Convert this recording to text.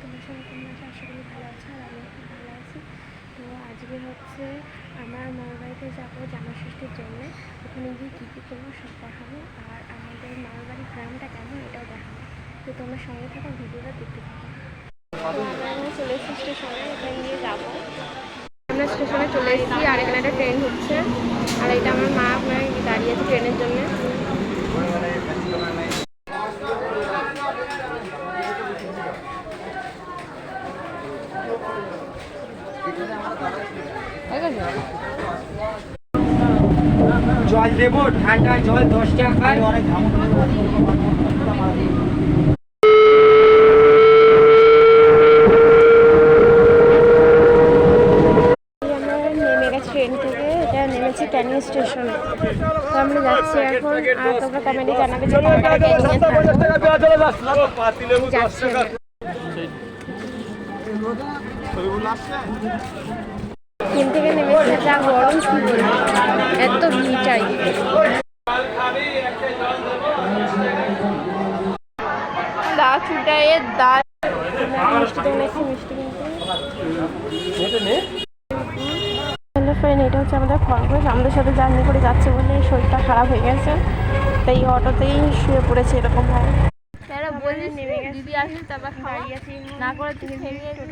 তোমার সঙ্গে তোমরা আশা করি ভালো আছো আর আমিও খুব ভালো আছি। তো আজকে হচ্ছে আমরা মামার বাড়িতে যাব জামা ষষ্ঠীর জন্যে। ওখানে গিয়ে কী কী করব সব দেখাবো আর আমাদের মামার বাড়ির গ্রামটা কেমন এটাও দেখাবো। তো তোমরা সঙ্গে থাকো, ভিডিওটা দেখতে তো আমরা চলে এসেছি স্টেশনে এখানে গিয়ে যাব। আমরা স্টেশনে চলে এসেছি আর এখানে একটা ট্রেন হচ্ছে আর এটা আমার মা আপনার দাঁড়িয়ে আছে ট্রেনের জন্য। জল দেব ঠান্ডা জল দশ টাকায় অনেক এই আমরা নেমে গেছি ট্রেন থেকে এটা নেমেছি ক্যানিং স্টেশনে। তো আমরা যাচ্ছি এখন আর তোমরা কমেন্টে জানাবে যে যাচ্ছি যা গরম এত ভিটাই দা ছুটাইয়ে দা মিষ্টি তো নিয়েছি মিষ্টি কিন্তু হ্যালো ফ্রেন্ড এটা হচ্ছে আমাদের খরগোশ আমাদের সাথে জার্নি করে যাচ্ছে বলে শরীরটা খারাপ হয়ে গেছে। তাই অটোতেই শুয়ে পড়েছে এরকম ভাবে। তারা বলিস। দিদি আসলে তারপর খাওয়া না করে তুমি চুপ